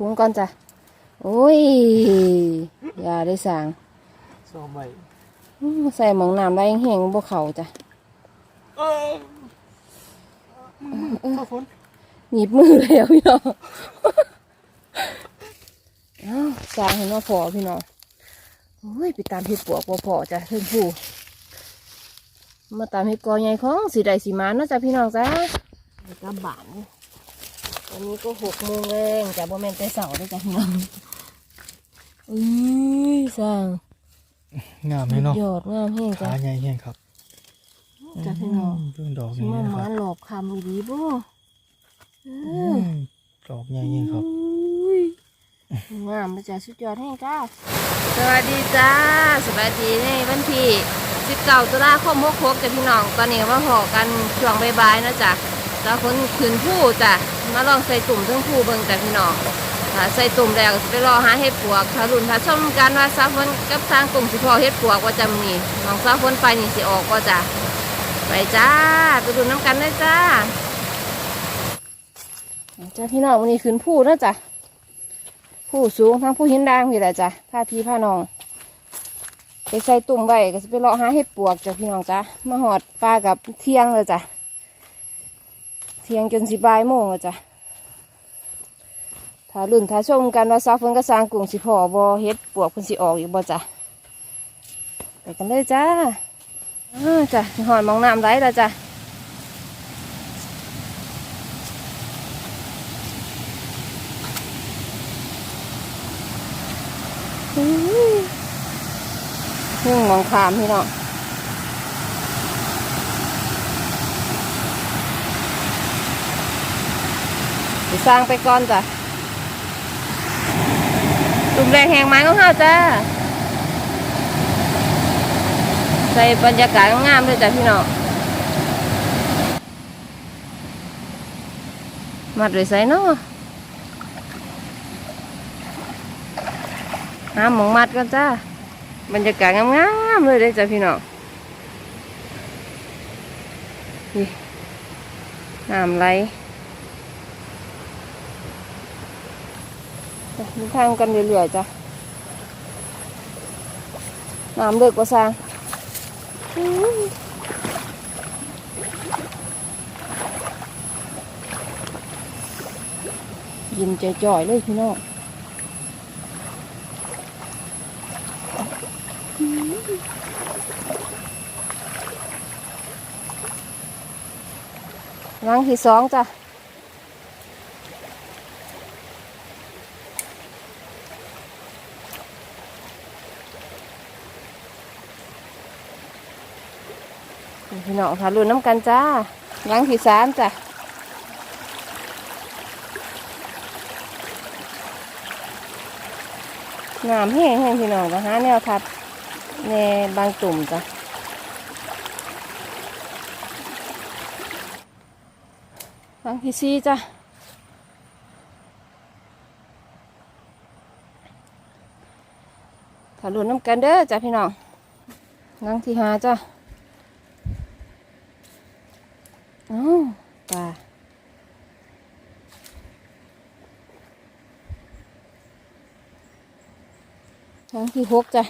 ถุงก่อนจ้ะโอ้ยอย่าได้สั่งซอมไว้อื้อใส่หมองน้ำได้แห้งๆบ่เขาจ้ะเออข้าวฝนหนีบมือเลยอะพี่น้องอ้าวสร้างเห็นว่าพอพี่น้องโอ้ยไปตามเห็ดปวกบ่พอจ้ะเพิ่นผู้มาตามเห็ดกอใหญ่ของสีใดสีมาเนาะจ้ะพี่น้องจ้ะแล้วก็บาน ตอนนี้ก็หกโมงแรงจ้ะบ่แม่นแต่เสาร์เลยจ้ะพี่น้องอุ้ยสร้างงามเลยเนาะยอดงามแห้งจ้ะขาใหญ่แห้งครับจ้ะพี่น้องเพิ่งดอกสินี้มานะหคมารับหลอบคำอีดีบ่เออือมดอกใหญ่แห้งครับอุ้ยงามมาจากสุดยอดแห้งจ้าสวัสดีจ้าสวัสดีในวันที่19ตุลาคม66จ้ะพี่น้องตอนนี้มาหอกันช่วงบ่ายๆเนาะจ้ะแล้วคนขึ้นผู้จ้ะ มาลองใส่ตุ่มทั้งผู้เบิ่งจ้ะพี่น้องถ้าใส่ตุ่มแล้วก็จะไปรอหาเห็ดปวกถ้ารุ่นถ้าชมกันว่าซาฝนกับทางกลุ่มสิพอเห็ดปวกว่าจะมีน้องซาฝนไปนี่สิออกว่าจะไปจ้าไปดูน้ำกันเลยจ้าจ้าพี่น้องวันนี้ขึ้นผู้นะจ้ะผู้สูงทั้งผู้หินด่างพี่แหละจ้ะผ้าพี่ผ้าน้อง ไปใส่ตุ่มไว้ก็จะไปเลาะหาเห็ดปวกจ้ะพี่น้องจ้ะมาหอดปลากับเที่ยงเลยจ้ะ เที่ยงจนสิบายโมงเลยจ้ะถ้าลุ่นถ้าชมกันว่าซาเฟินก็สร้างกลุ่มสิพอบอเห็ดปวกเพิ่นสิออกอีกบ่จ้ะไปกันเลยจ้าอ่าจ้ะหอนมองน้ำไหลแล้วจ้ะอื้อนึ่งมองขามพี่น้อง สร้างไปก่อนจ้ะตุ่มแรงแหงไม้ของเฮาจ้าใส่บรรยากาศงามเลยจ้ะพี่น้องมัดไว้ใส่เนาะหาหมองมัดกันจ้าบรรยากาศงามๆเลยเลยจ้ะพี่น้องนี่น้ำไหลจ้ะ มีทางกันเรื่อยๆจ้ะน้ำเลิกกว่าสางยินจ่อยๆเลยพี่น้องรังที่สองจ้ะ พี่น้องทารุนน้ำกันจ้ารังที่สามจ้ะน้ำแห้งแห้งพี่น้องก็หาแนวทัดในบางตุ่มจ้ะบางที่ซีจ้ะถารุนน้ำกันเด้อจ้ะพี่น้องนังที่หาจ้ะเอ้าปลาครั้งที่หกจ้ะ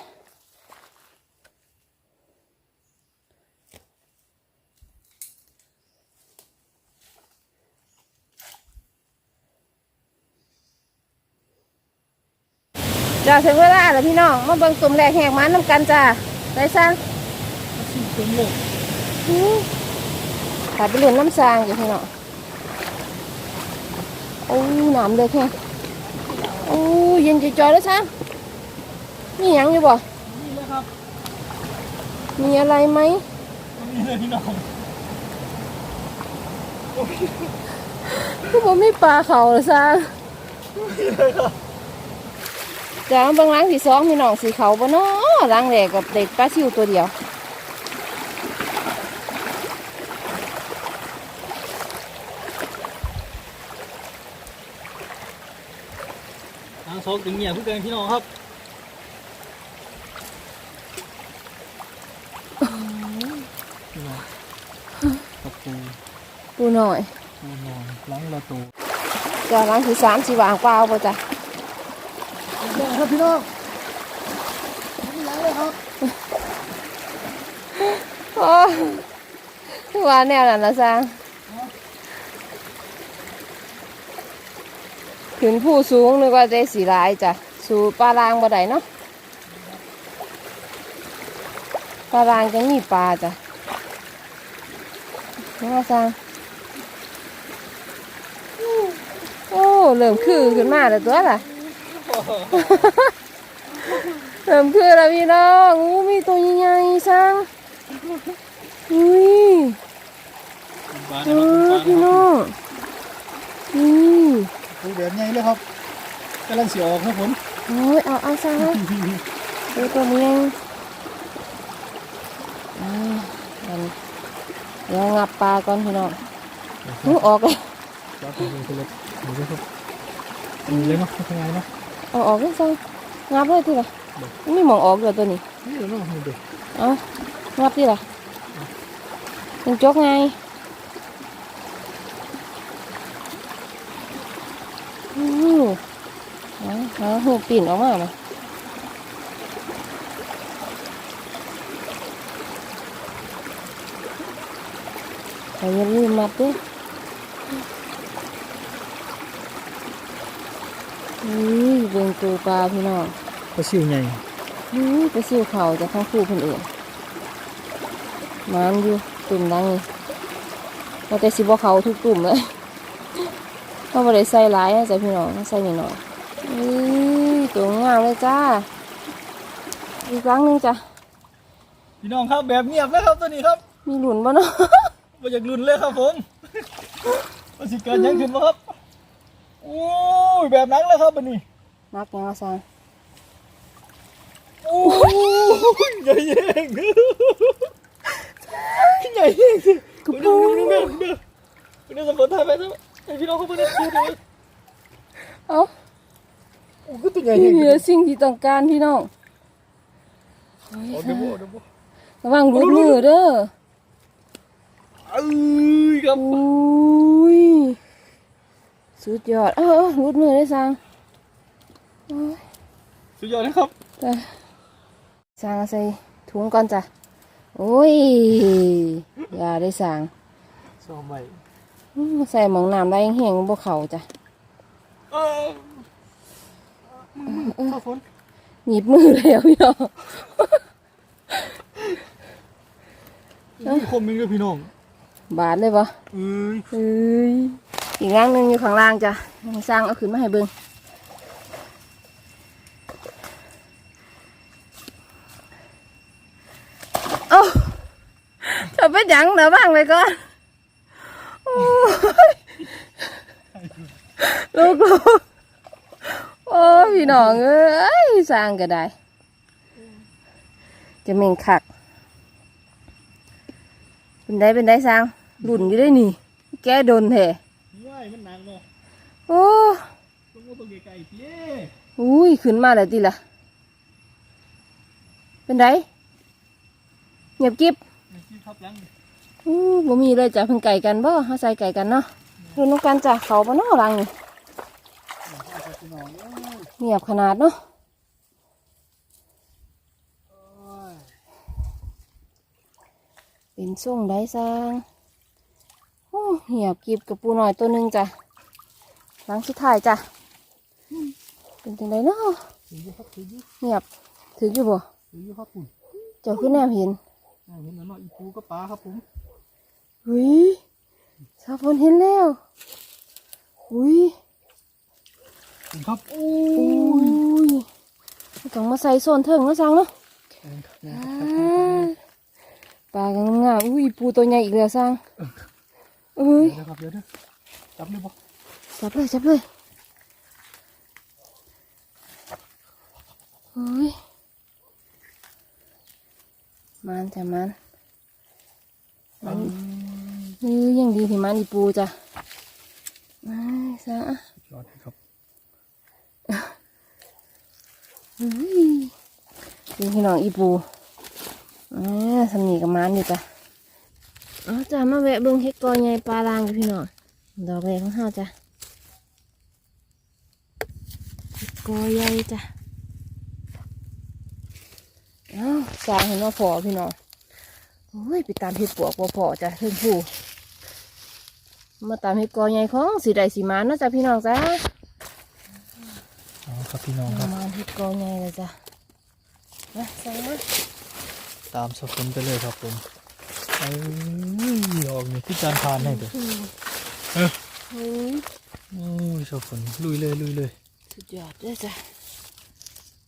จ้าถึงเวลาแล้วพี่น้อง มาเบิ่งตุ่มแรกแหกมันน้ำกันจ้าได้ซะซึ่งเป็นเลย ขาดไปเรียนน้ำซางอยู่พี่น้องโอ้ยน้ำเลยแค่โอ้ยเย็นจอยๆแล้วซะนี่หยังอยู่บ่นี่เลยครับ มีอะไรไหมนี่เลยพี่น้องคือผมไม่ปลาเขาเหรอซะนี่เลยครับจ้าเบางล้างสีสองพี่น้องสีเขาบ่เนาะล้างแรกกับเด็กปลาชิวตัวเดียว ทางสองถึงเงียบเพื่อนพี่น้องครับพี่น้องประตูดูหน่อยปูนอนหล้างประตูจ้าล้างสีสามสีวางเปล่าป่ะจ้ะแดงครับพี่น้องไม่ยังเลยครับโอ้ยว่าแนวนั้นละซัง ขึ้นผู้สูงนึกว่าได้สีลายจ้ะ สู่ปลารางบ่ได้เนาะปลารางจะมีปลาจ้ะนี่ว่าซังโอ้เริ่มคือขึ้นมาแล้วตัวล่ะ เริ่มคือแล้วพี่น้องอู้มีตัวใหญ่ๆซังอุ้ยปลาเอนะครับอพี่น้องนี่ ปูแบบใหญ่เลยครับกำลังเสียออกครับผมโอ้ยเอาเอาซะดูตัวนี้ยังอ่าอันเดี๋ยวงับปลาก่อนพี่น้องหูออกเลยปลาตัวนี้คือเล็กนี่เลยครับนี่เลยเนาะทำไงเนาะเอาออกเลยซังงับเลยทีละไม่มองออกเลยตัวนี้นี่เดี๋ยวเนาะนี่เด็กเอางับทีละยังจกไงอือ เอาเอาหูปิ่นออกมาไหมแต่อย่าลืมมัดด้วยนี่เบิ่งตัวปลาพี่น้องปลาซิวใหญ่นี่ไปซิวเขาจะข้างคู่คนอื่นมันอยู่ตุ่มดังนี่เราแต่สิบ่เขาทุกตุ่มเลยเขาบ่ได้ใส่หลายนะจ๊ะพี่น้องใส่นิดหน่อย นี่ตัวงามเลยจ้า อีกครั้งหนึงจ้ะ พี่น้องครับแบบเงียบเลยครับตัวนี้ครับมีหลุนบ่เนาะ มาอยากลุ้นเลยครับผมมาสิเกิดยังขึ้นบ่ครับโอ้ยแบบนั้นเลยครับบันนี้นักยังว่าซางโอ้ยใหญ่เองใหญ่เองสิดูดูดูดูดูดูดูสมบูรณ์ถ่ายไปซะไอพี่น้องเขาเพิ่งได้ดูดู เอ้า โอ้ก็ตัวใหญ่เองนี่แหละสิ่งที่ต้องการพี่น้องโอ้ดูดูดูระวังรูดมือเด้อเอ้ยครับอุ้ยสุดยอดเออเออรูดมือได้สังโอ้ยสุดยอดนะครับไปสังเอาใส่ถุงก่อนจ้ะโอ้ยอย่าได้สังสองใหม่อื้อใส่หมองน้ำได้แห้งๆบ่เข่าจ้ะ เออมึงข้าฝนหนีบมือแล้วพี่น้องมีคมมึงด้วยพี่น้องบาดเลยปะเอ้ยเอ้ยอีกร่างหนึ่งอยู่ข้างล่างจ้ะสร้างเอาขึ้นมาให้เบิ่งเอ้าจะไปหยังเดี๋ยวบ้างไปก่อนโอ้ยลูกลูก โอ้ยพี่น้องเอ้ยสร้างก็ได้ จะเม่งคักเป็นได้เป็นได้สร้างหลุนอยู่ได้นี่ แกโดนแท้ง่ายมันหนักเนาะโอ้ต้องเอาตัวไกลๆพี่อุ้ยขึ้นมาแล้วติล่ะเป็นไดเงียบกิ๊บไม่คิดทับยังอู้บ่มีเลยจ้ะเพิ่งไก่กันบ่เฮาใส่ไก่กันเนาะดูน้องกันจ้ะเขาบ่เนาะหลังนี่พี่น้อง เอ้ยเงียบขนาดเนาะเป็นส่งได้สร้างโอ้เงียบกิบกับปูหน่อยตัวหนึงจ้ะหลังสุดท้ายจ้ะเป็นจังไดเนาะถืออยู่ครับถืออยู่เงียบถืออยู่บ่ถืออยู่ครับผมเจ้าขึ้นแนมเห็นอ่าเห็นแล้วเนาะอีปูก็ปลาครับผมหุยสาวฝนเห็นแล้วหุยเห็น ครับโอ้อุ้ยต้องมาใส่โซนเถิงแล้วจังเนาะยอ่าปลากันงามๆอุ้ยปูตัวใหญ่อีกแล้วจังเอ้ยเดี๋ยวนะครับเดี๋ยวเดี๋ยวจับเลยบ่จับเลยจับเลยเฮ้ยมันจ้ะมันมันเอ้ยยังดีที่มันอีปูจ้ะมาซะยอดครับ ดูพี่น้องอีปูอ่าสำนีกับมันอยู่จ้ะเอจ้ะมาแวะเบิ่งเฮ็ดกอใหญ่ปลาลางอยู่พี่น้องดอกแรกของเฮาจ้ะเฮ็ดกอใหญ่จ้ะอ้าวสร้างเห็นว่าพอพี่น้องโอ้ยไปตามเห็ดปวกบ่พอจ้ะเพิ่งผู้มาตามเห็ดกอใหญ่ของสีใดสีมาเนะจ้ะพี่น้องจ้า ครับพี่น้องคปรัระบมาณเห็ดกอใหญ่เลยจ้ะมาใส่มาตามสกุลไปเลยครับผมเอ้ยออกนี่ที่จานทานให้เด้ออืมเอ้ยเฮ้ยโอ้ยสกุลลุยเลยลุยเลยสุดยอดเลยจ้ะ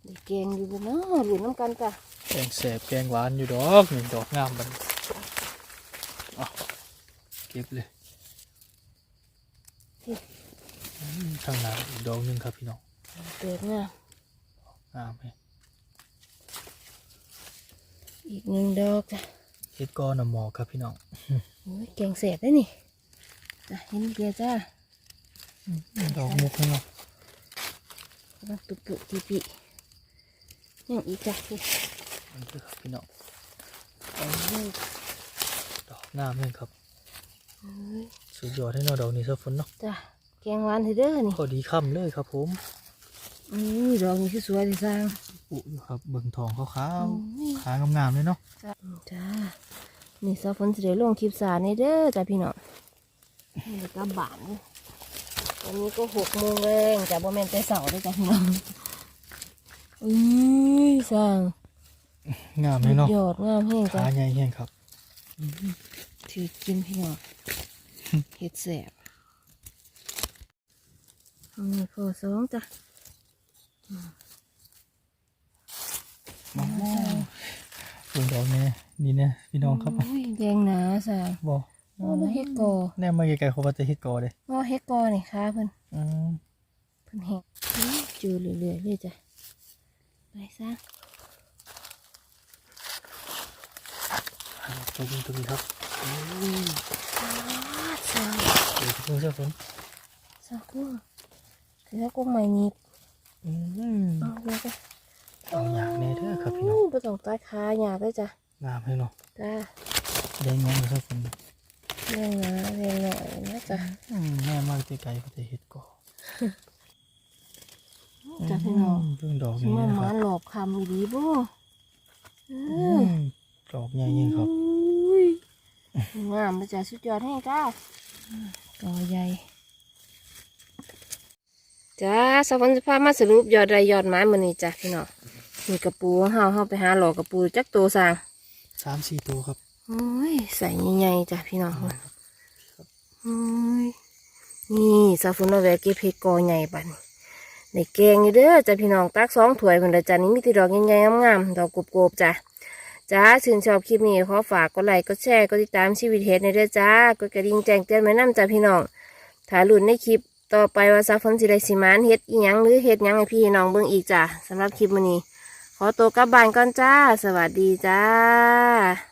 ได้แกงอยู่บนเนาะหลุนน้ำกันจ้ะแกงแสบแกงหวานอยู่ดอกนี่ดอกงามบัดนเอาเก็บเลยอืมทางหน้าอีกดอกหนึงครับพี่น้อง เกิดงามงามไหมอีกหนึ่งดอกจ้ะเฮ็ดก้อนน้ำหมอกครับพี่น้องโอ้ยแกงเสร็จได้นี่จ้ะเห็นเกียร์จ้าดอกมุกให้เนาะมาตุปุติปิยังอีกจ้ะนี่มันคือครับพี่น้องเอาเลยดอกงามเลยครับเอ้ยสุดยอดให้เนาะดอกนี้สักฝนเนาะจ้ะแกงหวานเถอะเด้อนี่พอดีค่ำเลยครับผม อุ้ยดอกนี้คือสวยที่สร้างอุยครับเบิ่งทองขาวอุ้ยๆขางามๆเลยเนาะจ้ะจ้านี่สาวฝนสิได้ลงคลิปสารนี่เด้อจ้ะพี่น้องนี่กลับบานเลยตอนนี้ก็หกโมงแรงจ้ะบ่แม่นแต่เสาร์เด้อจ้ะพี่น้องอุ้ยสร้างงามเลยเนาะยอดงามแห้งจ้ะขาใหญ่แห้งครับถือกินพี่น้องเห็ดแสบอันนี้พอสองจ้ะ เบิ่งดอกนี้นี่เนี่ยพี่น้องครับโยแดงหนาสางบ่โอ้แล้วเฮ็ดกอแน่มาไกลๆเขาว่าจะเฮ็ดกอเด้ว่าเฮ็ดกอนี่ค่ะเพิ่นอืมเพิ่นเฮ็ดอื้อจือเรื่อยๆเลยจ้ะไปซะตัวนี้ตัวนี้ครับสางเดี๋ยวจะเพิ่งเสื้อฝนสางกุ้งถือว่ากุ้งใหม่นิด อืมเอาเลยจ้ะเอาอยากแน่เด้อครับพี่น้อง บ่ต้องตัดขาหยาบเลยจ้ะงามเลยเนาะจ้าแดงงามเลยครับฝนแดงหนาแดงหน่อยนะจ้ะอืมแน่มากไกลๆเขาจะเฮ็ดกอจ้ะพี่น้องมเพิ่งดอกสินี้มานะหคมารับหลบคำอีดีบ่เออือ มดอกใหญ่ยิ่งครับ อุ้ยงามเลยจ้ะสุดยอดให้จ้าต่อใหญ่ จ้าสวรรค์จะพามาสรุปยอดใดยอดไม้มือนี้จ้ะพี่น้องมีกระปูของเฮาเฮาไปหาหลอกกระปูจักตัวสร้างสามสี่ตัวครับโอ้ยใส่ใหญ่ๆจ้ะพี่น้องโอ้ยนี่สาวฝนเอาแหวกเก็บเห็ดกอใหญ่บัดนในแกงอยู่เด้อจ้ะพี่น้องตักสองถ้วยเหมือนเดิมจ้ะนี่มีแติดอกใหญ่ๆงามๆดอกกบๆจ้ะจ้าชื่นชอบคลิปนี้ขอฝากกดไลค์กดแชร์กดติดตามชีวิตเฮ็ดในเด้อจ้ากดกระดิ่งแจ้งเตือนไว้นำจ้าพี่น้องถ้าลุ้นในคลิป ต่อไปว่าซาฟอนสิได้สิมานเฮ็ดอีหยังหรือเฮ็ดหยังให้พี่น้องเบิ่งอีกจ้ะสำหรับคลิปมื้อนี้ ขอตัวกลับบ้านก่อนจ้า สวัสดีจ้า